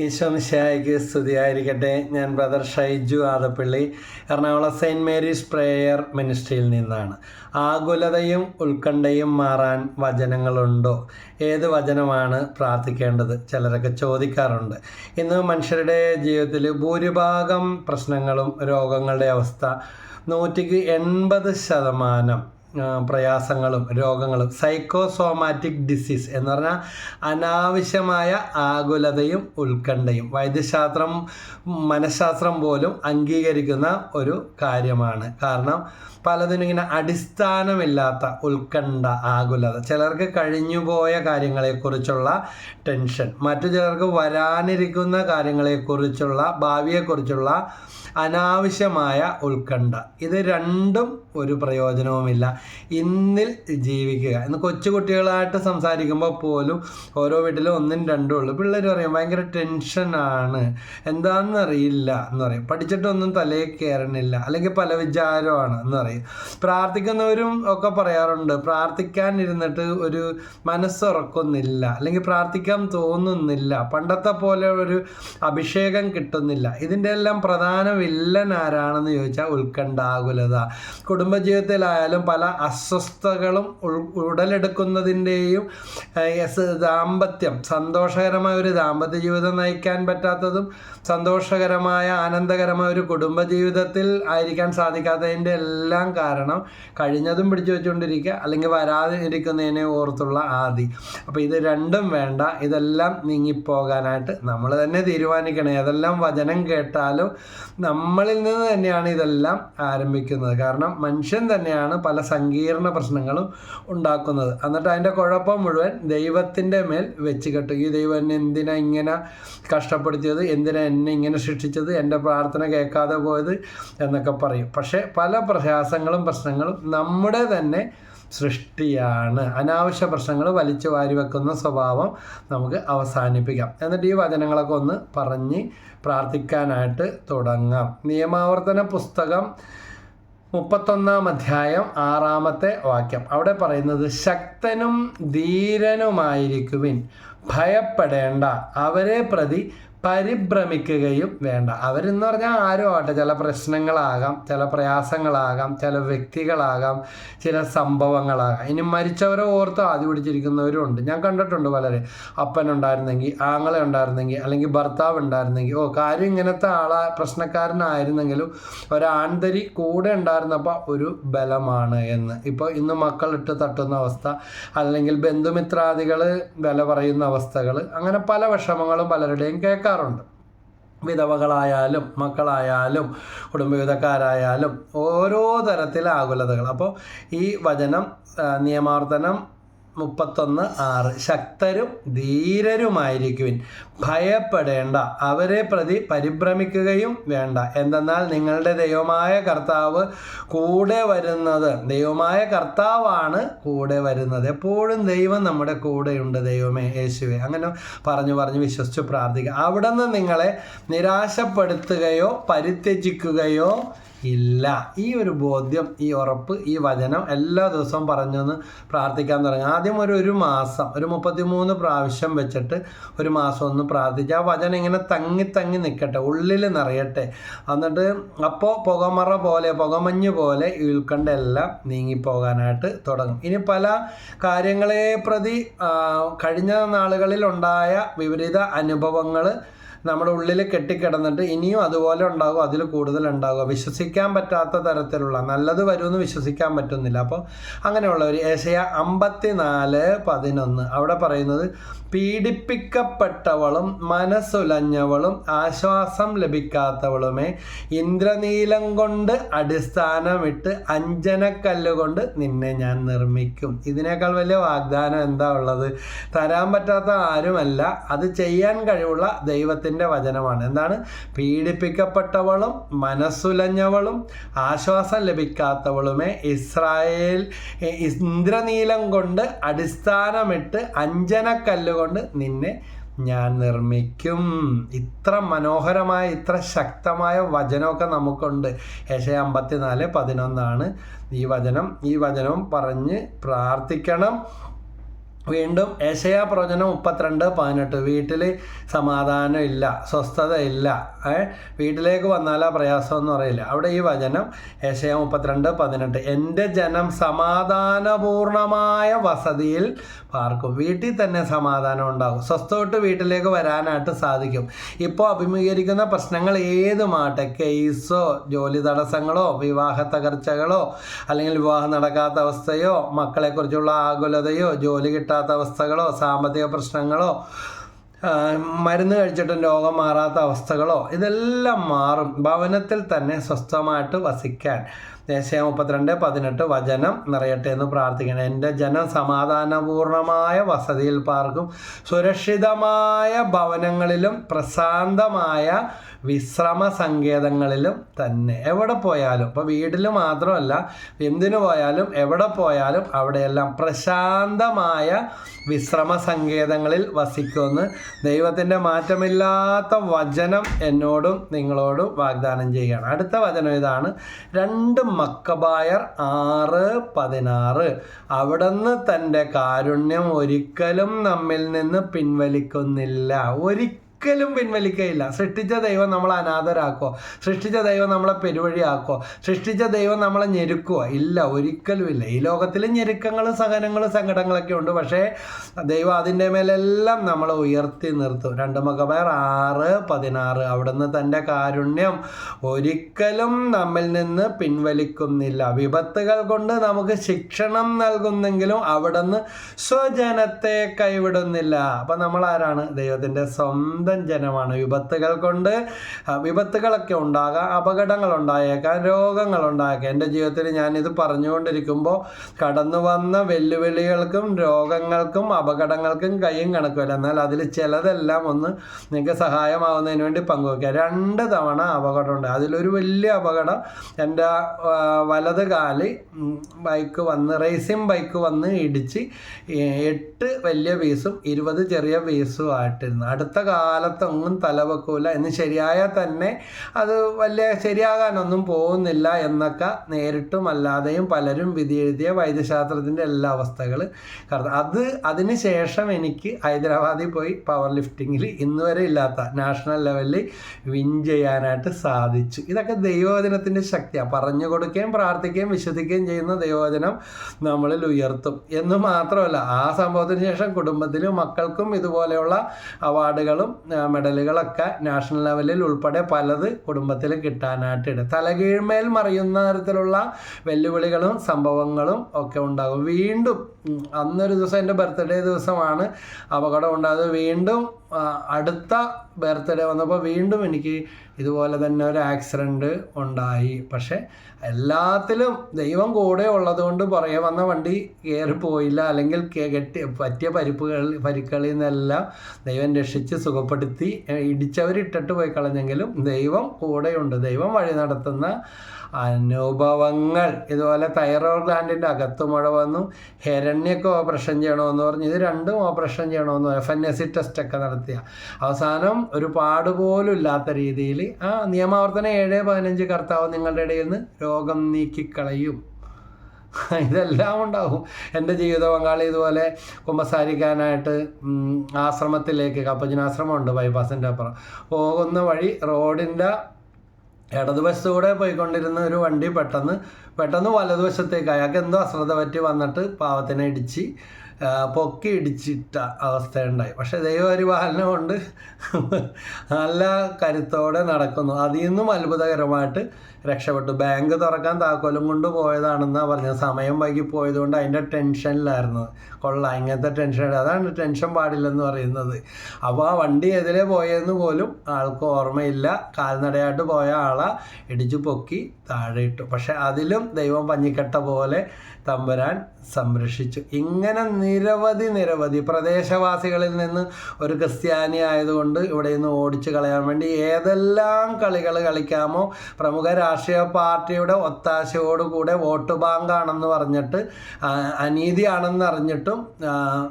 ഈശോമിശായിക്ക് സ്തുതിയായിരിക്കട്ടെ. ഞാൻ brother Shaiju Adappally Ernakulam saint Mary's prayer മിനിസ്ട്രിയിൽ നിന്നാണ്. ആകുലതയും ഉത്കണ്ഠയും മാറാൻ വചനങ്ങളുണ്ടോ? ഏത് വചനമാണ് പ്രാർത്ഥിക്കേണ്ടത്? ചിലരൊക്കെ ചോദിക്കാറുണ്ട്. ഇന്ന് മനുഷ്യരുടെ ജീവിതത്തിൽ ഭൂരിഭാഗം പ്രശ്നങ്ങളും രോഗങ്ങളുടെ അവസ്ഥ നൂറ്റിക്ക് എൺപത് ശതമാനം പ്രയാസങ്ങളും രോഗങ്ങളും. സൈക്കോസോമാറ്റിക് ഡിസീസ് എന്ന് പറഞ്ഞാൽ അനാവശ്യമായ ആകുലതയും ഉത്കണ്ഠയും. വൈദ്യശാസ്ത്രം മനഃശാസ്ത്രം പോലും അംഗീകരിക്കുന്ന ഒരു കാര്യമാണ്. കാരണം പലതിനും ഇങ്ങനെ അടിസ്ഥാനമില്ലാത്ത ഉത്കണ്ഠ ആകുലത. ചിലർക്ക് കഴിഞ്ഞുപോയ കാര്യങ്ങളെക്കുറിച്ചുള്ള ടെൻഷൻ മറ്റു ചിലർക്ക് വരാനിരിക്കുന്ന കാര്യങ്ങളെക്കുറിച്ചുള്ള ഭാവിയെക്കുറിച്ചുള്ള അനാവശ്യമായ ഉത്കണ്ഠ. ഇത് രണ്ടും ഒരു പ്രയോജനവുമില്ല. ഇന്നിൽ ജീവിക്കുക. ഇന്ന് കൊച്ചുകുട്ടികളായിട്ട് സംസാരിക്കുമ്പോൾ പോലും ഓരോ വീട്ടിലും ഒന്നും രണ്ടും ഉള്ളു. പിള്ളേർ പറയും ഭയങ്കര ടെൻഷനാണ് എന്താണെന്ന് അറിയില്ല എന്ന് പറയും. പഠിച്ചിട്ടൊന്നും തലയിൽ കയറണില്ല അല്ലെങ്കിൽ പല വിചാരമാണ് എന്ന് പറയും. പ്രാർത്ഥിക്കുന്നവരും ഒക്കെ പറയാറുണ്ട് പ്രാർത്ഥിക്കാൻ ഇരുന്നിട്ട് ഒരു മനസ്സുറക്കുന്നില്ല അല്ലെങ്കിൽ പ്രാർത്ഥിക്കാൻ തോന്നുന്നില്ല. പണ്ടത്തെ പോലെ ഒരു അഭിഷേകം കിട്ടുന്നില്ല. ഇതിന്റെ എല്ലാം പ്രധാന വില്ലൻ ആരാണെന്ന് ചോദിച്ചാൽ ഉത്കണ്ഠാകുലത. കുടുംബജീവിതത്തിലായാലും പല അസ്വസ്ഥതകളും ഉൾ- ഉടലെടുക്കുന്നതിന്റെയും ദാമ്പത്യം സന്തോഷകരമായ ഒരു ദാമ്പത്യ ജീവിതം നയിക്കാൻ പറ്റാത്തതും സന്തോഷകരമായ ആനന്ദകരമായ ഒരു കുടുംബജീവിതത്തിൽ ആയിരിക്കാൻ സാധിക്കാത്തതിന്റെ എല്ലാം കാരണം കഴിഞ്ഞതും പിടിച്ചു വെച്ചുകൊണ്ടിരിക്കുക അല്ലെങ്കിൽ വരാതിരിക്കുന്നതിനെ ഓർത്തുള്ള ആദി. അപ്പോൾ ഇത് രണ്ടും വേണ്ട ഇതെല്ലാം നീങ്ങിപ്പോകാനായിട്ട് നമ്മൾ തന്നെ തീരുമാനിക്കണം. ഏതെല്ലാം വചനം കേട്ടാലും നമ്മളിൽ നിന്ന് തന്നെയാണ് ഇതെല്ലാം ആരംഭിക്കുന്നത്. കാരണം മനുഷ്യൻ തന്നെയാണ് പല സങ്കീർണ പ്രശ്നങ്ങളും ഉണ്ടാക്കുന്നത്. എന്നിട്ട് അതിന്റെ കുഴപ്പം മുഴുവൻ ദൈവത്തിന്റെ മേൽ വെച്ച് കെട്ടും ഈ ദൈവം എന്നെ എന്തിനാ ഇങ്ങനെ കഷ്ടപ്പെടുത്തിയത്? എന്തിനാ എന്നെ ഇങ്ങനെ ശിക്ഷിച്ചത്? എന്റെ പ്രാർത്ഥന കേൾക്കാതെ പോയത്? എന്നൊക്കെ പറയും. പക്ഷേ പല പ്രയാസങ്ങളും പ്രശ്നങ്ങളും നമ്മുടെ തന്നെ സൃഷ്ടിയാണ്. അനാവശ്യ പ്രശ്നങ്ങൾ വലിച്ചു വാരി വെക്കുന്ന സ്വഭാവം നമുക്ക് അവസാനിപ്പിക്കാം. എന്നിട്ട് ഈ വചനങ്ങളൊക്കെ ഒന്ന് പറഞ്ഞ് പ്രാർത്ഥിക്കാനായിട്ട് തുടങ്ങാം. നിയമാവർത്തന പുസ്തകം മുപ്പത്തൊന്നാം അധ്യായം ആറാമത്തെ വാക്യം. അവിടെ പറയുന്നത് ശക്തനും ധീരനുമായിരിക്കുവിൻ. ഭയപ്പെടേണ്ട. അവരെ പ്രതി പരിഭ്രമിക്കുകയും വേണ്ട. അവരെന്ന് പറഞ്ഞാൽ ആരും ആവട്ടെ. ചില പ്രശ്നങ്ങളാകാം ചില പ്രയാസങ്ങളാകാം ചില വ്യക്തികളാകാം ചില സംഭവങ്ങളാകാം. ഇനി മരിച്ചവരെ ഓർത്ത് ആദ്യ പിടിച്ചിരിക്കുന്നവരും ഉണ്ട്. ഞാൻ കണ്ടിട്ടുണ്ട് വളരെ അപ്പൻ ഉണ്ടായിരുന്നെങ്കിൽ ആങ്ങളെ ഉണ്ടായിരുന്നെങ്കിൽ അല്ലെങ്കിൽ ഭർത്താവ് ഉണ്ടായിരുന്നെങ്കിൽ ഓ കാര്യം ഇങ്ങനത്തെ ആളാ പ്രശ്നക്കാരനായിരുന്നെങ്കിലും ഒരാന്തരി കൂടെ ഉണ്ടായിരുന്നപ്പോൾ ഒരു ബലമാണ് എന്ന്. ഇപ്പോൾ ഇന്ന് മക്കളിട്ട് തട്ടുന്ന അവസ്ഥ അല്ലെങ്കിൽ ബന്ധുമിത്രാദികൾ വില പറയുന്ന അവസ്ഥകൾ അങ്ങനെ പല വിഷമങ്ങളും പലരുടെയും കേൾക്കാറുണ്ട് വിധവകളായാലും മക്കളായാലും കുടുംബവിധക്കാരായാലും ഓരോ തരത്തിലെ ആകുലതകൾ അപ്പോൾ ഈ വചനം ആ, നിയമാവർത്തനം മുപ്പത്തൊന്ന് ആറ്. ശക്തരും ധീരരുമായിരിക്കുവിൻ. ഭയപ്പെടേണ്ട. അവരെ പ്രതി പരിഭ്രമിക്കുകയും വേണ്ട. എന്തെന്നാൽ നിങ്ങളുടെ ദൈവമായ കർത്താവ് കൂടെ വരുന്നത്. ദൈവമായ കർത്താവാണ് കൂടെ വരുന്നത്. എപ്പോഴും ദൈവം നമ്മുടെ കൂടെയുണ്ട് ദൈവമേ യേശുവെ. അങ്ങനെ പറഞ്ഞു പറഞ്ഞ് വിശ്വസിച്ച് പ്രാർത്ഥിക്കുക. അവിടെ നിന്ന് നിങ്ങളെ നിരാശപ്പെടുത്തുകയോ പരിത്യജിക്കുകയോ ഇല്ല. ഈ ഒരു ബോധ്യം ഈ ഉറപ്പ് ഈ വചനം എല്ലാ ദിവസവും പറഞ്ഞൊന്ന് പ്രാർത്ഥിക്കാൻ തുടങ്ങി. ആദ്യം ഒരു ഒരു മാസം ഒരു മുപ്പത്തിമൂന്ന് പ്രാവശ്യം വെച്ചിട്ട് ഒരു മാസം ഒന്ന് പ്രാർത്ഥിച്ച് ആ വചനം ഇങ്ങനെ തങ്ങി തങ്ങി നിൽക്കട്ടെ ഉള്ളിൽ നിറയട്ടെ. എന്നിട്ട് അപ്പോൾ പുകമറ പോലെ പുകമഞ്ഞ് പോലെ ഉൾക്കണ്ടെല്ലാം നീങ്ങിപ്പോകാനായിട്ട് തുടങ്ങും. ഇനി പല കാര്യങ്ങളെ പ്രതി കഴിഞ്ഞ നാളുകളിൽ ഉണ്ടായ വിപരീത അനുഭവങ്ങൾ നമ്മുടെ ഉള്ളിൽ കെട്ടിക്കിടന്നിട്ട് ഇനിയും അതുപോലെ ഉണ്ടാകും അതിൽ കൂടുതൽ ഉണ്ടാകുക വിശ്വസിക്കാൻ പറ്റാത്ത തരത്തിലുള്ള നല്ലത് വരുമെന്ന് വിശ്വസിക്കാൻ പറ്റുന്നില്ല. അപ്പോൾ അങ്ങനെയുള്ളവർ ഏശയ അമ്പത്തിനാല് പതിനൊന്ന്. അവിടെ പറയുന്നത് പീഡിപ്പിക്കപ്പെട്ടവളും മനസ്സുലഞ്ഞവളും ആശ്വാസം ലഭിക്കാത്തവളുമേ ഇന്ദ്രനീലം കൊണ്ട് അടിസ്ഥാനമിട്ട് അഞ്ജനക്കല്ലുകൊണ്ട് നിന്നെ ഞാൻ നിർമ്മിക്കും. ഇതിനേക്കാൾ വലിയ വാഗ്ദാനം എന്താ ഉള്ളത്? തരാൻ പറ്റാത്ത ആരുമല്ല. അത് ചെയ്യാൻ കഴിവുള്ള ദൈവത്തിന്റെ വചനമാണ്. എന്താണ്? പീഡിപ്പിക്കപ്പെട്ടവളും മനസ്സുലഞ്ഞവളും ആശ്വാസം ലഭിക്കാത്തവളുമേ ഇസ്രായേൽ ഇന്ദ്രനീലം കൊണ്ട് അടിസ്ഥാനമിട്ട് അഞ്ജനക്കല്ലുകൊണ്ട് നിന്നെ ഞാൻ നിർമ്മിക്കും. ഇത്ര മനോഹരമായ ഇത്ര ശക്തമായ വചനമൊക്കെ നമുക്കുണ്ട്. ഏഷ്യ അമ്പത്തിനാല് പതിനൊന്നാണ് ഈ വചനം. ഈ വചനം പറഞ്ഞ് പ്രാർത്ഥിക്കണം. വീണ്ടും ഏശയാ പ്രവചനം മുപ്പത്തിരണ്ട് പതിനെട്ട്. വീട്ടിൽ സമാധാനം ഇല്ല സ്വസ്ഥത ഇല്ല വീട്ടിലേക്ക് വന്നാലാ പ്രയാസം എന്ന് പറയില്ല. അവിടെ ഈ വചനം ഏഷ്യ മുപ്പത്തിരണ്ട് പതിനെട്ട്. എന്റെ ജനം സമാധാനപൂർണമായ വസതിയിൽ പാർക്കും. വീട്ടിൽ തന്നെ സമാധാനം ഉണ്ടാകും. സ്വസ്ഥമായിട്ട് വീട്ടിലേക്ക് വരാനായിട്ട് സാധിക്കും. ഇപ്പോൾ അഭിമുഖീകരിക്കുന്ന പ്രശ്നങ്ങൾ ഏതുമാട്ടെ കേസോ ജോലി തടസ്സങ്ങളോ വിവാഹ തകർച്ചകളോ അല്ലെങ്കിൽ വിവാഹം നടക്കാത്ത അവസ്ഥയോ മക്കളെക്കുറിച്ചുള്ള ആകുലതയോ ജോലി കിട്ടാത്ത അവസ്ഥകളോ സാമ്പത്തിക പ്രശ്നങ്ങളോ ആ, മരുന്ന് കഴിച്ചിട്ടും രോഗം മാറാത്ത അവസ്ഥകളോ ഇതെല്ലാം മാറും. ഭവനത്തിൽ തന്നെ സ്വസ്ഥമായിട്ട് വസിക്കാൻ. ദേശീയ മുപ്പത്തിരണ്ട് പതിനെട്ട് വചനം നിറയട്ടെ എന്ന് പ്രാർത്ഥിക്കണം. എന്റെ ജനം സമാധാനപൂർണമായ വസതിയിൽ പാർക്കും. സുരക്ഷിതമായ ഭവനങ്ങളിലും പ്രശാന്തമായ വിശ്രമ സങ്കേതങ്ങളിലും തന്നെ. എവിടെ പോയാലും ഇപ്പോൾ വീട്ടിൽ മാത്രമല്ല എന്തിനു പോയാലും എവിടെ പോയാലും അവിടെയെല്ലാം പ്രശാന്തമായ വിശ്രമ സങ്കേതങ്ങളിൽ വസിക്കുമെന്ന് ദൈവത്തിന്റെ മാറ്റമില്ലാത്ത വചനം എന്നോടും നിങ്ങളോടും വാഗ്ദാനം ചെയ്യുകയാണ്. അടുത്ത വചനം ഇതാണ് രണ്ട് മക്കബായർ ആറ് പതിനാറ്. അവിടുന്ന് തന്റെ കാരുണ്യം ഒരിക്കലും നമ്മിൽ നിന്ന് പിൻവലിക്കുന്നില്ല. ഒരിക്കലും ഒരിക്കലും പിൻവലിക്കയില്ല. സൃഷ്ടിച്ച ദൈവം നമ്മളെ അനാഥരാക്കോ സൃഷ്ടിച്ച ദൈവം നമ്മളെ പെരുവഴിയാക്കോ സൃഷ്ടിച്ച ദൈവം നമ്മളെ ഞെരുക്കുവോ? ഇല്ല ഒരിക്കലും ഇല്ല. ഈ ലോകത്തിൽ ഞെരുക്കങ്ങളും സഹനങ്ങളും സങ്കടങ്ങളൊക്കെ ഉണ്ട്. പക്ഷേ ദൈവം അതിന്റെ മേലെല്ലാം നമ്മളെ ഉയർത്തി നിർത്തും. രണ്ട് മകബേർ ആറ് പതിനാറ്. അവിടുന്ന് തന്റെ കാരുണ്യം ഒരിക്കലും നമ്മിൽ നിന്ന് പിൻവലിക്കുന്നില്ല. വിപത്തുകൾ കൊണ്ട് നമുക്ക് ശിക്ഷണം നൽകുന്നെങ്കിലും അവിടുന്ന് സ്വജനത്തെ കൈവിടുന്നില്ല. അപ്പം നമ്മൾ ആരാണ് ദൈവത്തിന്റെ സ്വന്തം ജനമാണ് വിപത്തുകൾ കൊണ്ട് വിപത്തുകളൊക്കെ ഉണ്ടാകാം അപകടങ്ങൾ ഉണ്ടായേക്കാം രോഗങ്ങൾ ഉണ്ടായേക്കാം. എന്റെ ജീവിതത്തിൽ ഞാനിത് പറഞ്ഞുകൊണ്ടിരിക്കുമ്പോൾ കടന്നു വന്ന വെല്ലുവിളികൾക്കും രോഗങ്ങൾക്കും അപകടങ്ങൾക്കും കൈയും കണക്കുമല്ല. എന്നാൽ അതിൽ ചിലതെല്ലാം ഒന്ന് നിങ്ങൾക്ക് സഹായമാവുന്നതിന് വേണ്ടി പങ്കുവയ്ക്കുക. രണ്ട് തവണ അപകടമുണ്ട് അതിലൊരു വലിയ അപകടം എന്റെ വലത് കാൽ ബൈക്ക് വന്ന് റേസിംഗ് ബൈക്ക് വന്ന് ഇടിച്ച് എട്ട് വലിയ പീസും ഇരുപത് ചെറിയ പീസും ആയിട്ടിരുന്നു. അടുത്ത കാലത്തൊന്നും തലവെക്കൂല. എന്ന് ശരിയായാൽ തന്നെ അത് വലിയ ശരിയാകാനൊന്നും പോകുന്നില്ല എന്നൊക്കെ നേരിട്ടും അല്ലാതെയും പലരും വിധി എഴുതിയ വൈദ്യശാസ്ത്രത്തിന്റെ എല്ലാ അവസ്ഥകൾ കാരണം അത് അതിന് ശേഷം എനിക്ക് ഹൈദരാബാദിൽ പോയി പവർ ലിഫ്റ്റിങ്ങിൽ ഇന്ന് വരെ ഇല്ലാത്ത നാഷണൽ ലെവലിൽ വിൻ ചെയ്യാനായിട്ട് സാധിച്ചു. ഇതൊക്കെ ദൈവവചനത്തിന്റെ ശക്തിയാണ് പറഞ്ഞു കൊടുക്കുകയും പ്രാർത്ഥിക്കുകയും വിശ്വസിക്കുകയും ചെയ്യുന്ന ദൈവവചനം നമ്മളിൽ ഉയർത്തും. എന്ന് മാത്രമല്ല ആ സംഭവത്തിന് ശേഷം കുടുംബത്തിലും മക്കൾക്കും ഇതുപോലെയുള്ള അവാർഡുകളും മെഡലുകളൊക്കെ നാഷണൽ ലെവലിൽ ഉൾപ്പെടെ പലത് കുടുംബത്തിൽ കിട്ടാനായിട്ടുണ്ട്. തലകീഴ്മേൽ മറിയുന്ന തരത്തിലുള്ള വെല്ലുവിളികളും സംഭവങ്ങളും ഒക്കെ ഉണ്ടാകും. വീണ്ടും അന്നൊരു ദിവസം എന്റെ ബർത്ത്ഡേ ദിവസമാണ്. അപകടം ഉണ്ടായത്. വീണ്ടും അടുത്ത ബർത്ത്ഡേ വന്നപ്പോൾ വീണ്ടും എനിക്ക് ഇതുപോലെ തന്നെ ഒരു ആക്സിഡന്റ് ഉണ്ടായി. പക്ഷേ എല്ലാത്തിലും ദൈവം കൂടെ ഉള്ളതുകൊണ്ട് പുറകെ വന്ന വണ്ടി കയറി പോയില്ല. അല്ലെങ്കിൽ കെട്ടി പറ്റിയ പരിപ്പുകൾ പരിക്കളിൽ നിന്നെല്ലാം ദൈവം രക്ഷിച്ച് സുഖപ്പെടുത്തി ഇടിച്ചവരിട്ടിട്ട് പോയി കളഞ്ഞെങ്കിലും ദൈവം കൂടെയുണ്ട്. ദൈവം വഴി നടത്തുന്ന അനുഭവങ്ങൾ. ഇതുപോലെ തൈറോയ്ഡ് ഗ്ലാൻഡിന്റെ അകത്ത് മുഴ വന്നു. ഹെരണ്യൊക്കെ ഓപ്പറേഷൻ ചെയ്യണമെന്ന് പറഞ്ഞു ഇത് രണ്ടും ഓപ്പറേഷൻ ചെയ്യണമെന്ന് എഫ് എൻ എസ് സി ടെസ്റ്റൊക്കെ നടത്തിയ. അവസാനം ഒരു പാടുപോലും ഇല്ലാത്ത രീതിയിൽ ആ നിയമാവർത്തനം ഏഴ് പതിനഞ്ച് കർത്താവ് നിങ്ങളുടെ ഇടയിൽ നിന്ന് രോഗം നീക്കിക്കളയും. ഇതെല്ലാം ഉണ്ടാവും. എന്റെ ജീവിത പങ്കാളി ഇതുപോലെ കുമ്പസാരിക്കാനായിട്ട് ആശ്രമത്തിലേക്ക് കപ്പജിനാശ്രമമുണ്ട് ബൈപ്പാസിന്റെ അപ്പുറം. പോകുന്ന വഴി റോഡിന്റെ ഇടതുവശത്തൂടെ പോയിക്കൊണ്ടിരുന്ന ഒരു വണ്ടി പെട്ടെന്ന് പെട്ടെന്ന് വലതുവശത്തേക്ക് അയാൾക്ക് എന്തോ അശ്രദ്ധ പറ്റി വന്നിട്ട് പാവത്തിനെ ഇടിച്ച് പൊക്കി ഇടിച്ചിട്ട അവസ്ഥയുണ്ടായി. പക്ഷെ ദൈവപരിപാലനം കൊണ്ട് നല്ല കരുത്തോടെ നടക്കുന്നു. അതിൽ നിന്നും അത്ഭുതകരമായിട്ട് രക്ഷപ്പെട്ടു. ബാങ്ക് തുറക്കാൻ താക്കോലും കൊണ്ട് പോയതാണെന്നാണ് പറഞ്ഞത്. സമയം വൈകി പോയതുകൊണ്ട് അതിന്റെ ടെൻഷനിലായിരുന്നു. കൊള്ളാം ഇങ്ങനത്തെ ടെൻഷൻ അതാണ് ടെൻഷൻ പാടില്ലെന്ന് പറയുന്നത്. അപ്പോൾ ആ വണ്ടി എതിരെ പോയെന്ന് പോലും ആൾക്ക് ഓർമ്മയില്ല. കാൽനടയായിട്ട് പോയ ആളെ ഇടിച്ചു പൊക്കി താഴെ ഇട്ടു പക്ഷെ അതിലും ദൈവം പഞ്ഞിക്കട്ട പോലെ തമ്പുരാൻ സംരക്ഷിച്ചു. ഇങ്ങനെ നിരവധി നിരവധി പ്രദേശവാസികളിൽ നിന്ന് ഒരു ക്രിസ്ത്യാനി ആയതുകൊണ്ട് ഇവിടെ നിന്ന് ഓടിച്ചു കളയാൻ വേണ്ടി ഏതെല്ലാം കളികൾ കളിക്കാമോ പ്രമുഖ രാഷ്ട്രീയ പാർട്ടിയുടെ ഒത്താശയോടുകൂടെ വോട്ട് ബാങ്കാണെന്ന് പറഞ്ഞിട്ട് അനീതിയാണെന്ന് അറിഞ്ഞിട്ടും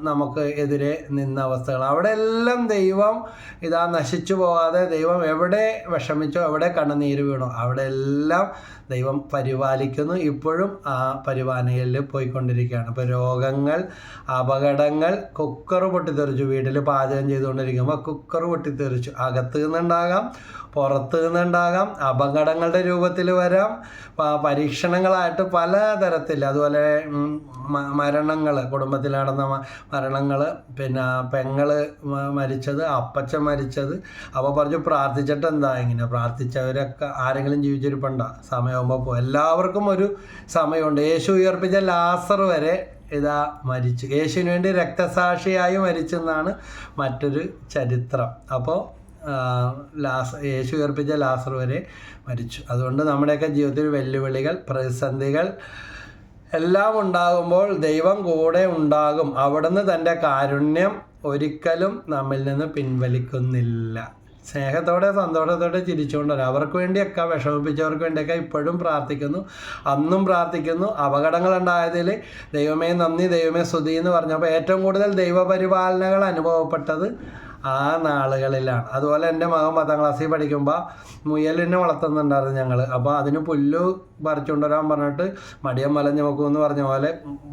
നമുക്ക് എതിരെ നിന്ന അവസ്ഥകൾ. അവിടെ എല്ലാം ദൈവം ഇതാ നശിച്ചു പോകാതെ ദൈവം എവിടെ വിഷമിച്ചോ എവിടെ കണ്ണുനീര് വീണോ അവിടെ എല്ലാം ദൈവം പരിപാലിക്കുന്നു. ഇപ്പോഴും ആ പരിപാലനയിൽ പോയിക്കൊണ്ടിരിക്കുകയാണ്. ഇപ്പോൾ രോഗങ്ങൾ അപകടങ്ങൾ കുക്കർ പൊട്ടിത്തെറിച്ചു. വീട്ടിൽ പാചകം ചെയ്തുകൊണ്ടിരിക്കുമ്പോൾ കുക്കർ പൊട്ടിത്തെറിച്ചു. അകത്ത് നിന്നുണ്ടാകാം പുറത്ത് നിന്നുണ്ടാകാം അപകടങ്ങളുടെ രൂപത്തിൽ വരാം. പരീക്ഷണങ്ങളായിട്ട് പല തരത്തിൽ അതുപോലെ മരണങ്ങൾ കുടുംബത്തിൽ നടന്ന മരണങ്ങൾ പിന്നെ പെങ്ങൾ മരിച്ചത് അപ്പച്ച മരിച്ചത്. അപ്പോൾ പറഞ്ഞു പ്രാർത്ഥിച്ചിട്ട് എന്താ ഇങ്ങനെ? പ്രാർത്ഥിച്ചവരൊക്കെ ആരെങ്കിലും ജീവിച്ചിരിപ്പണ്ട? സമയമാകുമ്പോൾ എല്ലാവർക്കും ഒരു സമയമുണ്ട്. യേശു ഉയർപ്പിച്ച ലാസർ വരെ ഇതാ മരിച്ചു. യേശുവിന് വേണ്ടി രക്തസാക്ഷിയായി മരിച്ചെന്നാണ് മറ്റൊരു ചരിത്രം. അപ്പോൾ ലാസ് യേശു ഉയർപ്പിച്ച ലാസർ വരെ മരിച്ചു. അതുകൊണ്ട് നമ്മുടെയൊക്കെ ജീവിതത്തിൽ വെല്ലുവിളികൾ പ്രതിസന്ധികൾ എല്ലാം ഉണ്ടാകുമ്പോൾ ദൈവം കൂടെ ഉണ്ടാകും. അവിടുന്ന് തന്റെ കാരുണ്യം ഒരിക്കലും നമ്മിൽ നിന്ന് പിൻവലിക്കുന്നില്ല. സ്നേഹത്തോടെ സന്തോഷത്തോടെ ചിരിച്ചുകൊണ്ടല്ല അവർക്ക് വേണ്ടിയൊക്കെ വിഷമിപ്പിച്ചവർക്ക് വേണ്ടിയൊക്കെ ഇപ്പോഴും പ്രാർത്ഥിക്കുന്നു. അന്നും പ്രാർത്ഥിക്കുന്നു. അപകടങ്ങളുണ്ടായതിൽ ദൈവമേ നന്ദി ദൈവമേ സ്തുതി എന്ന് പറഞ്ഞപ്പോൾ ഏറ്റവും കൂടുതൽ ദൈവപരിപാലനകൾ അനുഭവപ്പെട്ടത് ആ നാളുകളിലാണ്. അതുപോലെ എന്റെ മകൻ പത്താം ക്ലാസ്സിൽ പഠിക്കുമ്പോൾ മുയലിനെ വളർത്തുന്നുണ്ടായിരുന്നു ഞങ്ങൾ അപ്പോൾ അതിന് പുല്ല് പറിച്ചുകൊണ്ടുവരാൻ പറഞ്ഞിട്ട് മടിയം മലഞ്ഞ് നോക്കുമെന്ന് പറഞ്ഞ പോലെ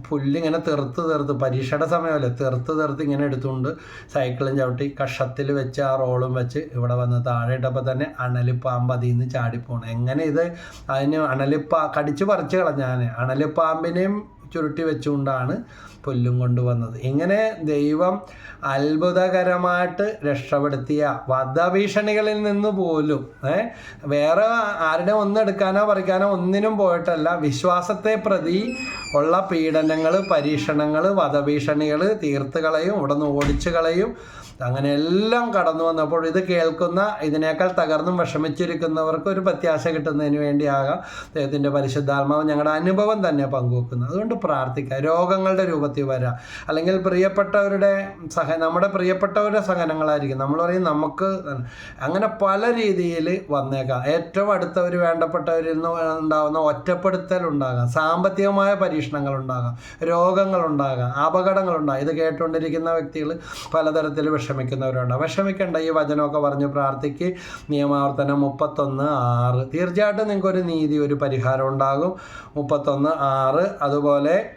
പുല്ലിങ്ങനെ തെറുത്ത് തെറുത്ത് പരീക്ഷയുടെ സമയമല്ലേ തെറുത്ത് തെറുത്ത് ഇങ്ങനെ എടുത്തുകൊണ്ട് സൈക്കിളും ചവിട്ടി കഷത്തിൽ വെച്ച് ആ റോളും വെച്ച് ഇവിടെ വന്ന് താഴെ ഇട്ടപ്പോൾ തന്നെ അണലിപ്പാമ്പ് അതിൽ നിന്ന് ചാടിപ്പോണം. എങ്ങനെ ഇത് അതിന് അണലിപ്പാ കടിച്ച് പറിച്ച് കളഞ്ഞാൽ അണലിപ്പാമ്പിനെയും ചുരുട്ടി വെച്ചുകൊണ്ടാണ് പുല്ലും കൊണ്ടുവന്നത്. ഇങ്ങനെ ദൈവം അത്ഭുതകരമായിട്ട് രക്ഷപ്പെടുത്തിയ വധഭീഷണികളിൽ നിന്ന് പോലും വേറെ ആരുടെ ഒന്നും എടുക്കാനോ പറിക്കാനോ ഒന്നിനും പോയിട്ടല്ല വിശ്വാസത്തെ പ്രതി ഉള്ള പീഡനങ്ങൾ പരീക്ഷണങ്ങൾ വധഭീഷണികൾ തീർത്ത് കളയും ഇവിടെ നിന്ന് ഓടിച്ചു കളയും അങ്ങനെ എല്ലാം കടന്നു വന്നപ്പോൾ ഇത് കേൾക്കുന്ന ഇതിനേക്കാൾ തകർന്നും വിഷമിച്ചിരിക്കുന്നവർക്ക് ഒരു പ്രത്യാശ കിട്ടുന്നതിന് വേണ്ടിയാകാം ദൈവത്തിന്റെ പരിശുദ്ധാത്മാവ് ഞങ്ങളുടെ അനുഭവം തന്നെ പങ്കുവെക്കുന്നത്. അതുകൊണ്ട് പ്രാർത്ഥിക്കുക. രോഗങ്ങളുടെ രൂപത്തിൽ വരാം. അല്ലെങ്കിൽ പ്രിയപ്പെട്ടവരുടെ സഹ നമ്മുടെ പ്രിയപ്പെട്ടവരുടെ സഹനങ്ങളായിരിക്കും. നമ്മൾ പറയും നമുക്ക് അങ്ങനെ പല രീതിയിൽ വന്നേക്കാം. ഏറ്റവും അടുത്തവർ വേണ്ടപ്പെട്ടവരിൽ നിന്ന് ഉണ്ടാകുന്ന ഒറ്റപ്പെടുത്തൽ ഉണ്ടാകാം. സാമ്പത്തികമായ പരീക്ഷണങ്ങൾ ഉണ്ടാകാം. രോഗങ്ങളുണ്ടാകാം അപകടങ്ങളുണ്ടാകാം ഇത് കേട്ടുകൊണ്ടിരിക്കുന്ന വ്യക്തികൾ പലതരത്തിൽ വിഷമിക്കുന്നവരുണ്ട്. വിഷമിക്കേണ്ട ഈ വചനമൊക്കെ പറഞ്ഞ് പ്രാർത്ഥിക്ക്. നിയമാവർത്തനം മുപ്പത്തൊന്ന് ആറ്. തീർച്ചയായിട്ടും നിങ്ങൾക്കൊരു നീതി ഒരു പരിഹാരം ഉണ്ടാകും. മുപ്പത്തൊന്ന് ആറ്. അതുപോലെ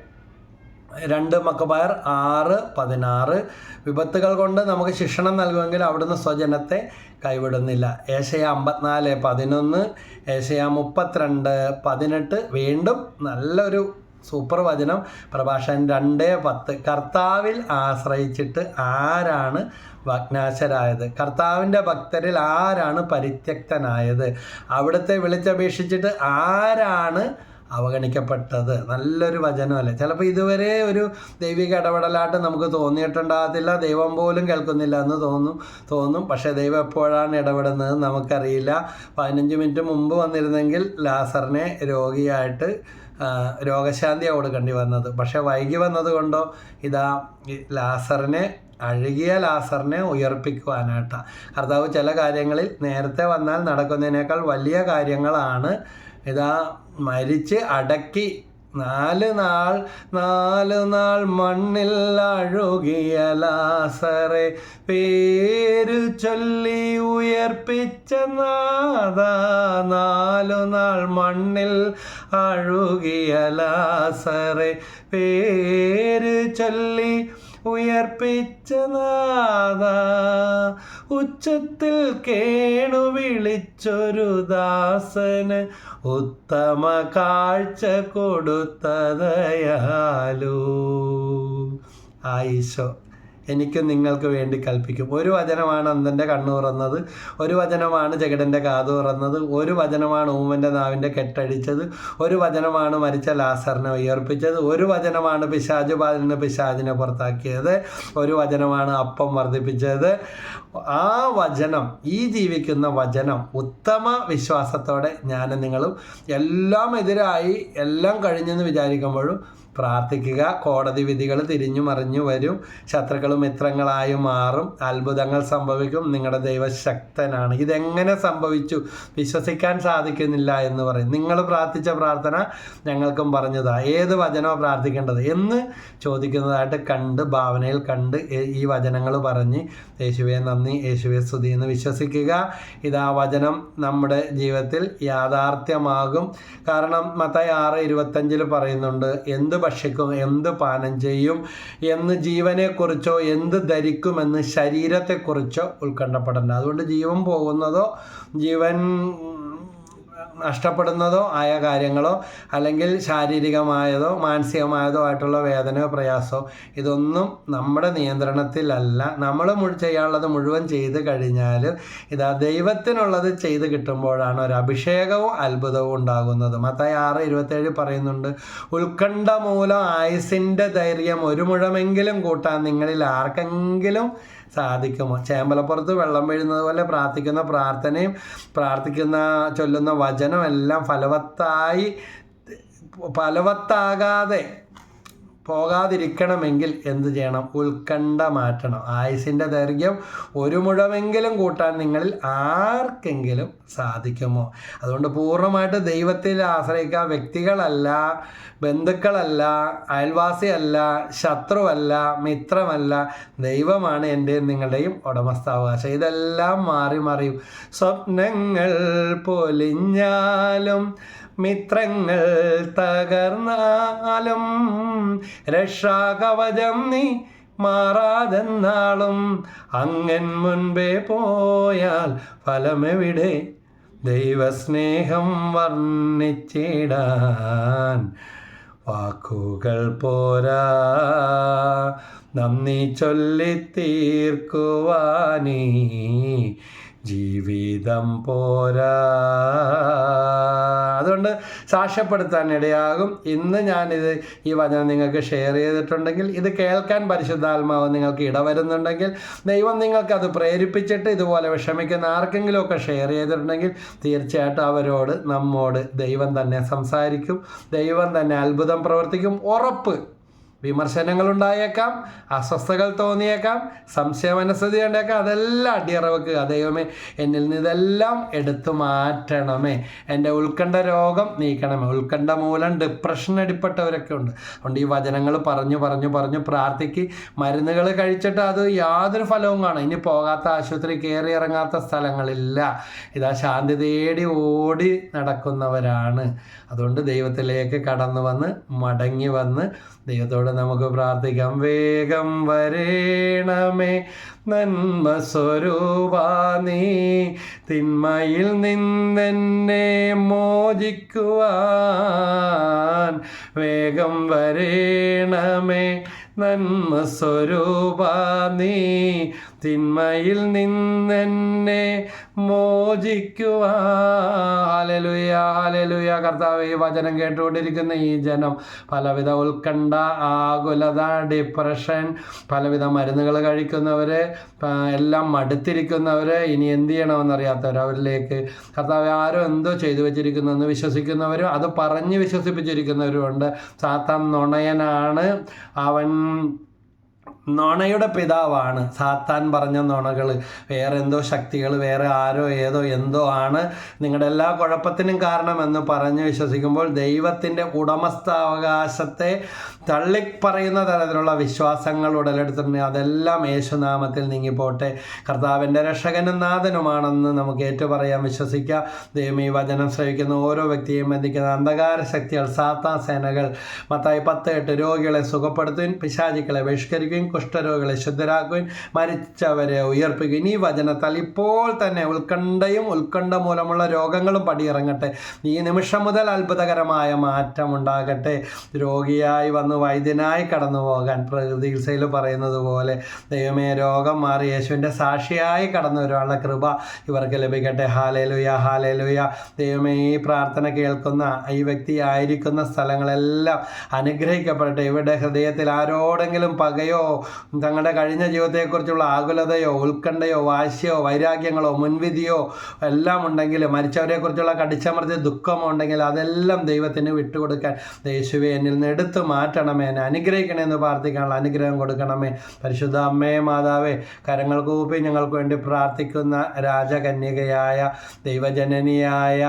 രണ്ട് മക്കബായർ ആറ് പതിനാറ്. വിപത്തുകൾ കൊണ്ട് നമുക്ക് ശിക്ഷണം നൽകുമെങ്കിൽ അവിടുന്ന് സ്വജനത്തെ കൈവിടുന്നില്ല. ഏശയ അമ്പത്തിനാല് പതിനൊന്ന്. ഏശയ മുപ്പത്തിരണ്ട് പതിനെട്ട്. വീണ്ടും നല്ലൊരു സൂപ്പർ വചനം പ്രഭാഷകൻ രണ്ട് പത്ത്. കർത്താവിൽ ആശ്രയിച്ചിട്ട് ആരാണ് ഭഗ്നാശരായത് കർത്താവിന്റെ ഭക്തരിൽ ആരാണ് പരിത്യക്തനായത്? അവിടുത്തെ വിളിച്ചപേക്ഷിച്ചിട്ട് ആരാണ് അവഗണിക്കപ്പെട്ടത്? നല്ലൊരു വചനമല്ലേ? ചിലപ്പോൾ ഇതുവരെ ഒരു ദൈവിക ഇടപെടലായിട്ട് നമുക്ക് തോന്നിയിട്ടുണ്ടാകത്തില്ല. ദൈവം പോലും കേൾക്കുന്നില്ല എന്ന് തോന്നും തോന്നും. പക്ഷേ ദൈവം എപ്പോഴാണ് ഇടപെടുന്നത് നമുക്കറിയില്ല. പതിനഞ്ച് മിനിറ്റ് മുമ്പ് വന്നിരുന്നെങ്കിൽ ലാസറിനെ രോഗിയായിട്ട് രോഗശാന്തിയാണ് കൊടുക്കേണ്ടി വന്നത്. പക്ഷേ വൈകി വന്നത് കൊണ്ടോ? ഇതാ ലാസറിനെ അഴുകിയ ലാസറിനെ ഉയർപ്പിക്കുവാനായിട്ടാണ് കർത്താവ് ചില കാര്യങ്ങളിൽ നേരത്തെ വന്നാൽ നടക്കുന്നതിനേക്കാൾ വലിയ കാര്യങ്ങളാണ്. ഇതാ മരിച്ച് അടക്കി നാല് നാൾ നാല് നാൾ മണ്ണിൽ അഴുകിയ ലാസറെ പേര് ചൊല്ലി ഉയർപ്പിച്ച നാദ നാല് നാൾ മണ്ണിൽ അഴുകിയ ലാസറെ പേര് ചൊല്ലി ഉയർപ്പിച്ച നാദ ഉച്ചത്തിൽ കേണു വിളിച്ചൊരു ദാസന് ഉത്തമ കാഴ്ച കൊടുത്തതയാലോ. ആയിശോ എനിക്ക് നിങ്ങൾക്ക് വേണ്ടി കൽപ്പിക്കും. ഒരു വചനമാണ് അന്തന്റെ കണ്ണു തുറന്നത്. ഒരു വചനമാണ് ജഗടന്റെ കാതു തുറന്നത്. ഒരു വചനമാണ് ഊമന്റെ നാവിന്റെ കെട്ടടിച്ചത് ഒരു വചനമാണ് മരിച്ച ലാസറിനെ ഉയർപ്പിച്ചത്. ഒരു വചനമാണ് പിശാജ് ബാലിന് പിശാജിനെ പുറത്താക്കിയത്. ഒരു വചനമാണ് അപ്പം വർദ്ധിപ്പിച്ചത്. ആ വചനം ഈ ജീവിക്കുന്ന വചനം ഉത്തമ വിശ്വാസത്തോടെ ഞാനും നിങ്ങളും എല്ലാം എതിരായി എല്ലാം കഴിഞ്ഞെന്ന് വിചാരിക്കുമ്പോഴും പ്രാർത്ഥിക്കുക. കോടതി വിധികൾ തിരിഞ്ഞു മറിഞ്ഞു വരും. ശത്രുക്കൾ മിത്രങ്ങളായി മാറും. അത്ഭുതങ്ങൾ സംഭവിക്കും. നിങ്ങളുടെ ദൈവശക്തനാണ്. ഇതെങ്ങനെ സംഭവിച്ചു? വിശ്വസിക്കാൻ സാധിക്കുന്നില്ല എന്ന് പറയും. നിങ്ങൾ പ്രാർത്ഥിച്ച പ്രാർത്ഥന ഞങ്ങൾക്കും പറഞ്ഞതാ. ഏത് വചനമോ പ്രാർത്ഥിക്കേണ്ടത്? എന്ന് ചോദിക്കുന്നതായിട്ട് കണ്ട് ഭാവനയിൽ കണ്ട് ഈ വചനങ്ങൾ പറഞ്ഞ് യേശുവെ നന്ദി യേശുവെ സ്തുതി എന്ന് വിശ്വസിക്കുക. ഇതാ വചനം നമ്മുടെ ജീവിതത്തിൽ യാഥാർത്ഥ്യമാകും. കാരണം മത്തായി ആറ് ഇരുപത്തഞ്ചിൽ പറയുന്നുണ്ട് എന്ത് ഭക്ഷിക്കും എന്ത് പാനം ചെയ്യും എന്ന് ജീവനെക്കുറിച്ചോ എന്ത് ധരിക്കുമെന്ന് ശരീരത്തെക്കുറിച്ചോ ഉത്കണ്ഠപ്പെടേണ്ട. അതുകൊണ്ട് ജീവൻ പോകുന്നതോ ജീവൻ നഷ്ടപ്പെടുന്നതോ ആയ കാര്യങ്ങളോ അല്ലെങ്കിൽ ശാരീരികമായതോ മാനസികമായതോ ആയിട്ടുള്ള വേദനയോ പ്രയാസമോ ഇതൊന്നും നമ്മുടെ നിയന്ത്രണത്തിലല്ല. നമ്മൾ ചെയ്യാനുള്ളത് മുഴുവൻ ചെയ്ത് കഴിഞ്ഞാൽ ഇതാ ദൈവത്തിനുള്ളത് ചെയ്ത് കിട്ടുമ്പോഴാണ് ഒരു അഭിഷേകവും അത്ഭുതവും ഉണ്ടാകുന്നത്. മത്തായി ആറ് ഇരുപത്തേഴ് പറയുന്നുണ്ട് ഉത്കണ്ഠ മൂലം ആയുസിന്റെ ധൈര്യം ഒരു മുഴമെങ്കിലും കൂട്ടാൻ നിങ്ങളിൽ ആർക്കെങ്കിലും സാധിക്കുമോ? ചേമ്പലപ്പുറത്ത് വെള്ളം വീഴുന്നത് പോലെ പ്രാർത്ഥിക്കുന്ന പ്രാർത്ഥനയും പ്രാർത്ഥിക്കുന്ന ചൊല്ലുന്ന വചനം എല്ലാം ഫലവത്തായി ഫലവത്താകാതെ പോകാതിരിക്കണമെങ്കിൽ എന്ത് ചെയ്യണം? ഉത്കണ്ഠ മാറ്റണം. ആയുസിന്റെ ദൈർഘ്യം ഒരു മുഴമെങ്കിലും കൂട്ടാൻ നിങ്ങളിൽ ആർക്കെങ്കിലും സാധിക്കുമോ? അതുകൊണ്ട് പൂർണമായിട്ട് ദൈവത്തിൽ ആശ്രയിക്കുക. വ്യക്തികളല്ല ബന്ധുക്കളല്ല അയൽവാസിയല്ല ശത്രുവല്ല മിത്രമല്ല. ദൈവമാണ് എന്റെയും നിങ്ങളുടെയും ഉടമസ്ഥാവകാശം. ഇതെല്ലാം മാറി മറിയും. സ്വപ്നങ്ങൾ പൊലിഞ്ഞാലും മിത്രങ്ങൾ തകർന്നാലും രക്ഷാകവചം നീ മാറാതെന്നാളും അങ്ങൻ മുൻപേ പോയാൽ ഫലമെവിടെ? ദൈവസ്നേഹം വർണിച്ചിടാൻ വാക്കുകൾ പോരാ. നന്ദി ചൊല്ലി തീർക്കുവാനീ ജീവിതം പോരാ. അതുകൊണ്ട് സാക്ഷ്യപ്പെടുത്താൻ ഇടയാകും. ഇന്ന് ഞാനിത് ഈ വചനം നിങ്ങൾക്ക് ഷെയർ ചെയ്തിട്ടുണ്ടെങ്കിൽ ഇത് കേൾക്കാൻ പരിശുദ്ധാത്മാവ് നിങ്ങൾക്ക് ഇടവരുന്നുണ്ടെങ്കിൽ ദൈവം നിങ്ങൾക്ക് അത് പ്രേരിപ്പിച്ചിട്ട് ഇതുപോലെ വിഷമിക്കുന്ന ആർക്കെങ്കിലുമൊക്കെ ഷെയർ ചെയ്തിട്ടുണ്ടെങ്കിൽ തീർച്ചയായിട്ടും അവരോട് നമ്മോട് ദൈവം തന്നെ സംസാരിക്കും. ദൈവം തന്നെ അത്ഭുതം പ്രവർത്തിക്കും. ഉറപ്പ് വിമർശനങ്ങൾ ഉണ്ടായേക്കാം അസ്വസ്ഥകൾ തോന്നിയേക്കാം സംശയ ഉണ്ടായേക്കാം അതെല്ലാം അടിയറവെക്കുക. ദൈവമേ എന്നിൽ നിന്ന് ഇതെല്ലാം എടുത്തു മാറ്റണമേ. എന്റെ ഉത്കണ്ഠ രോഗം നീക്കണമേ. ഉത്കണ്ഠ മൂലം ഡിപ്രഷൻ അടിപ്പെട്ടവരൊക്കെ ഉണ്ട്. അതുകൊണ്ട് ഈ വചനങ്ങൾ പറഞ്ഞു പറഞ്ഞു പറഞ്ഞു പ്രാർത്ഥിക്ക്. മരുന്നുകൾ കഴിച്ചിട്ട് അത് യാതൊരു ഫലവും കാണും. ഇനി പോകാത്ത ആശുപത്രി കയറി ഇറങ്ങാത്ത സ്ഥലങ്ങളില്ല. ഇതാ ശാന്തി തേടി ഓടി നടക്കുന്നവരാണ്. അതുകൊണ്ട് ദൈവത്തിലേക്ക് കടന്നു വന്ന് മടങ്ങി വന്ന് ദൈവത്തോട് നമുക്ക് പ്രാർത്ഥിക്കാം. വേഗം വരേണമേ. നന്മ സ്വരൂപാ നീ. തിന്മയിൽ നിന്നെന്നെ മോചിക്കുവാൻ. വേഗം വരേണമേ. നന്മ സ്വരൂപാ നീ. തിന്മയിൽ നിന്നെന്നെ മോചിക്കുവാലലുയാലലുയ കർത്താവ് ഈ വചനം കേട്ടുകൊണ്ടിരിക്കുന്ന ഈ ജനം പലവിധ ഉത്കണ്ഠ ആകുലത ഡിപ്രഷൻ പലവിധ മരുന്നുകൾ കഴിക്കുന്നവർ എല്ലാം മടുത്തിരിക്കുന്നവർ ഇനി എന്ത് ചെയ്യണമെന്നറിയാത്തവർ അവരിലേക്ക്. കർത്താവ് ആരോ എന്തോ ചെയ്തു വെച്ചിരിക്കുന്നു എന്ന് വിശ്വസിക്കുന്നവരും അത് പറഞ്ഞ് വിശ്വസിപ്പിച്ചിരിക്കുന്നവരും ഉണ്ട്. സാത്താൻ നുണയനാണ് അവൻ. നുണയുടെ പിതാവാണ്. സാത്താൻ പറഞ്ഞ നുണകൾ വേറെ എന്തോ ശക്തികൾ വേറെ ആരോ ഏതോ എന്തോ ആണ്. നിങ്ങളുടെ എല്ലാ കുഴപ്പത്തിനും കാരണമെന്ന് പറഞ്ഞ് വിശ്വസിക്കുമ്പോൾ ദൈവത്തിന്റെ ഉടമസ്ഥാവകാശത്തെ തള്ളിപ്പറയുന്ന തരത്തിലുള്ള വിശ്വാസങ്ങൾ ഉടലെടുത്തിട്ടുണ്ട്. അതെല്ലാം യേശുനാമത്തിൽ നീങ്ങിപ്പോട്ടെ. കർത്താവിന്റെ രക്ഷകനും നാഥനുമാണെന്ന് നമുക്ക് ഏറ്റുപറയാൻ വിശ്വസിക്കാം. ദൈവം ഈ വചനം ശ്രവിക്കുന്ന ഓരോ വ്യക്തിയെയും ബന്ധിക്കുന്ന അന്ധകാര ശക്തികൾ സാത്താ സേനകൾ മത്തായി പത്ത് എട്ട് രോഗികളെ സുഖപ്പെടുത്തുകയും പിശാചിക്കളെ ബഹിഷ്കരിക്കുകയും കുഷ്ഠരോഗികളെ ശുദ്ധരാക്കുകയും മരിച്ചവരെ ഉയർപ്പിക്കുകയും. ഈ വചനത്താൽ ഇപ്പോൾ തന്നെ ഉത്കണ്ഠയും ഉത്കണ്ഠ മൂലമുള്ള രോഗങ്ങളും പടിയിറങ്ങട്ടെ. ഈ നിമിഷം മുതൽ അത്ഭുതകരമായ മാറ്റം ഉണ്ടാകട്ടെ രോഗിയായി വന്ന് വൈദ്യനായി കടന്നു പോകാൻ പ്രകൃതിയിൽ പറയുന്നത് പോലെ ദൈവമേ രോഗം മാറി യേശുവിന്റെ സാക്ഷിയായി കടന്നു വരുവാനുള്ള കൃപ ഇവർക്ക് ലഭിക്കട്ടെ. Hallelujah hallelujah. ദൈവമേ ഈ പ്രാർത്ഥന കേൾക്കുന്ന ഈ വ്യക്തി ആയിരിക്കുന്ന സ്ഥലങ്ങളെല്ലാം അനുഗ്രഹിക്കപ്പെടട്ടെ. ഇവരുടെ ഹൃദയത്തിൽ ആരോടെങ്കിലും പകയോ തങ്ങളുടെ കഴിഞ്ഞ ജീവിതത്തെക്കുറിച്ചുള്ള ആകുലതയോ ഉത്കണ്ഠയോ വാശിയോ വൈരാഗ്യങ്ങളോ മുൻവിധിയോ എല്ലാം ഉണ്ടെങ്കിൽ മരിച്ചവരെക്കുറിച്ചുള്ള കടിച്ചമർത്തിയ ദുഃഖമോ ഉണ്ടെങ്കിൽ അതെല്ലാം ദൈവത്തിന് വിട്ടുകൊടുക്കാൻ യേശുവെ എന്നിൽ നിന്ന് എടുത്തു മാറ്റണമേ എന്നെ അനുഗ്രഹിക്കണേ എന്ന് പ്രാർത്ഥിക്കാനുള്ള അനുഗ്രഹം കൊടുക്കണമേ. പരിശുദ്ധ അമ്മയെ മാതാവേ കരങ്ങൾ കൂപ്പി ഞങ്ങൾക്ക് വേണ്ടി പ്രാർത്ഥിക്കുന്ന രാജകന്യകയായ ദൈവജനനിയായ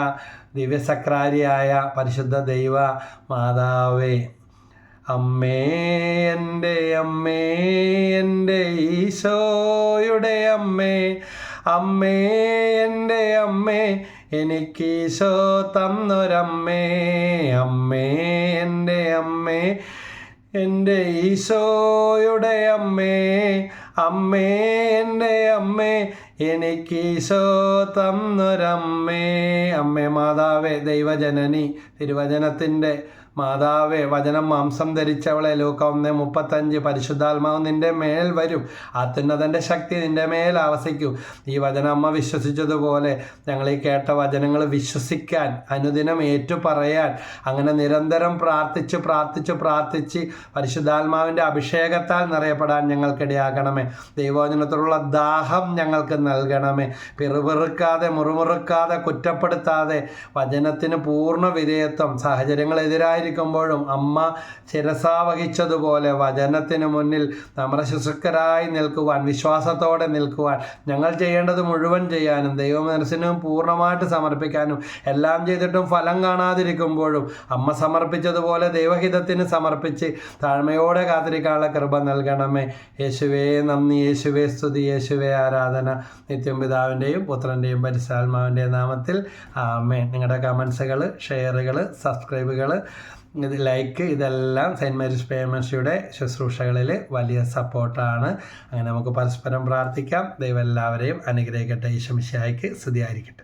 ദിവ്യസക്രാരിയായ പരിശുദ്ധ ദൈവ മാതാവേ. അമ്മേ എന്റെ അമ്മേ എന്റെ ഈശോയുടെ അമ്മേ അമ്മേ എന്റെ അമ്മേ എനിക്ക് ഈശോ തന്നൊരമ്മേ. അമ്മേ എന്റെ അമ്മേ എന്റെ ഈശോയുടെ അമ്മേ അമ്മേ എന്റെ അമ്മേ എനിക്ക് ഈശോ തന്നൊരമ്മേ. അമ്മേ മാതാവേ ദൈവജനനി തിരുവചനത്തിന്റെ മാതാവേ വചനം മാംസം ധരിച്ചവളെ ലൂക്ക ഒന്ന് മുപ്പത്തഞ്ച്. പരിശുദ്ധാത്മാവ് നിന്റെ മേൽ വരും. അത്യുന്നതന്റെ ശക്തി നിന്റെ മേൽ ആവസിക്കും. ഈ വചനം അമ്മ വിശ്വസിച്ചതുപോലെ ഞങ്ങൾ ഈ കേട്ട വചനങ്ങൾ വിശ്വസിക്കാൻ അനുദിനം ഏറ്റുപറയാൻ അങ്ങനെ നിരന്തരം പ്രാർത്ഥിച്ച് പ്രാർത്ഥിച്ച് പ്രാർത്ഥിച്ച് പരിശുദ്ധാത്മാവിന്റെ അഭിഷേകത്താൽ നിറയപ്പെടാൻ ഞങ്ങൾക്കിടയാക്കണമേ ദൈവവചനത്തോടുള്ള ദാഹം ഞങ്ങൾക്ക് നൽകണമേ. പിറുപിറുക്കാതെ മുറുമുറുക്കാതെ കുറ്റപ്പെടുത്താതെ വചനത്തിന് പൂർണ വിധേയത്വം സാഹചര്യങ്ങൾ എതിരായിരിക്കുമ്പോഴും അമ്മ ശിരസ വഹിച്ചതുപോലെ വചനത്തിന് മുന്നിൽ നമ്മുടെ ശുശ്രുക്കരായി നിൽക്കുവാൻ വിശ്വാസത്തോടെ നിൽക്കുവാൻ ഞങ്ങൾ ചെയ്യേണ്ടത് മുഴുവൻ ചെയ്യാനും ദൈവമനസ്സിനും പൂർണമായിട്ട് സമർപ്പിക്കാനും എല്ലാം ചെയ്തിട്ടും ഫലം കാണാതിരിക്കുമ്പോഴും അമ്മ സമർപ്പിച്ചതുപോലെ ദൈവഹിതത്തിന് സമർപ്പിച്ച് താഴ്മയോടെ കാത്തിരിക്കാനുള്ള കൃപ നൽകണമേ. യേശുവേ നന്ദി. യേശുവേ സ്തുതി. യേശുവേ ആരാധന. നിത്യം പിതാവിന്റെയും പുത്രന്റെയും പരിശുദ്ധാത്മാവിന്റെയും നാമത്തിൽ ആമേ നിങ്ങളുടെ കമൻസുകൾ ഷെയറുകൾ സബ്സ്ക്രൈബുകൾ ഇത് ലൈക്ക് ഇതെല്ലാം സെന്റ് മേരീസ് പേമൻസിയുടെ ശുശ്രൂഷകളിൽ വലിയ സപ്പോർട്ടാണ് അങ്ങനെ നമുക്ക് പരസ്പരം പ്രാർത്ഥിക്കാം. ദൈവം എല്ലാവരെയും അനുഗ്രഹിക്കട്ടെ. ഈശോമിശിഹായ്ക്ക് സ്തുതിയായിരിക്കട്ടെ.